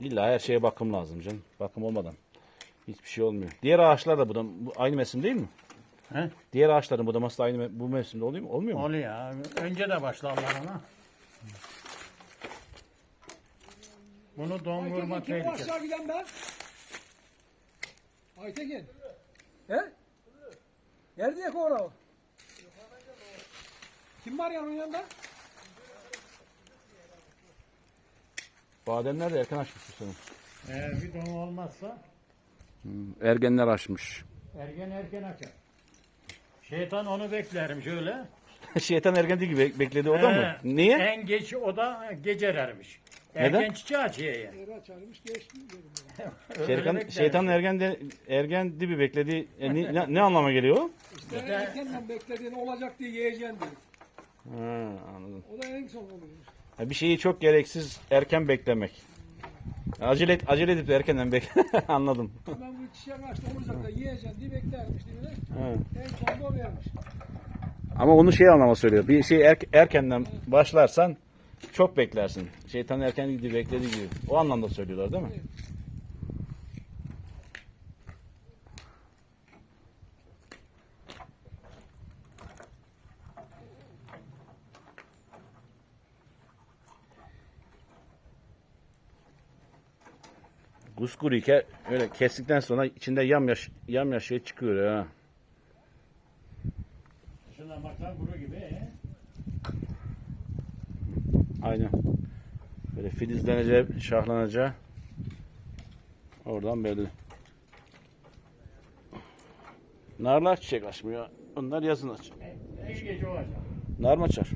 İlla her şeye bakım lazım canım. Bakım olmadan hiçbir şey olmuyor. Diğer ağaçlar da budam, bu aynı mevsim değil mi? He? Diğer ağaçların budaması da aynı me- bu mevsimde oluyor mu? Olmuyor mu? Oluyor ya. Önce de başlarlar ama. Bunu don vurma Aytekin kim tehlikesi. aşağı giden ben? Aytekin. He? Nerede orada? Kim var ya onun yanında? Bademler de erken açmış bu sene. Eğer bir don olmazsa Ergenler açmış. ergen erken açar. Şeytan onu beklerim şöyle. Şeytan ergen değil gibi bekledi o da mı? He, Niye? En geç o da gecerermiş. Neden? Ergen çiçeği açıyor ya. Yeri açarmış dedim. Öyle Şeytan, şeytan ergen de, ergen dibi bekledi. E, ni- ne, ne anlama geliyor o? İşte erkenden beklediğin olacak diye yiyeceksin diyor. Ha, anladım. O da en son oluyor. Bir şeyi çok gereksiz erken beklemek. Acele, et, acele edip de erkenden bekle. anladım. Ben bu çiçek açtı olacak da yiyeceksin diye beklermiş diye de Ha. en sonunda o vermiş. Ama onu şey anlama söylüyor. Bir şey er- erkenden başlarsan çok beklersin. Şeytan erken gibi beklediği gibi. O anlamda söylüyorlar değil mi? Evet. Guskuri ke öyle kestikten sonra içinde yamyaş yamyaş şey çıkıyor ha. Şuna bakar kuru gibi. he. Aynen. Böyle filizlenecek, şahlanacak. Oradan belli. Narlar çiçek açmıyor. Onlar yazın açıyor. En geç o açar. Nar mı açar?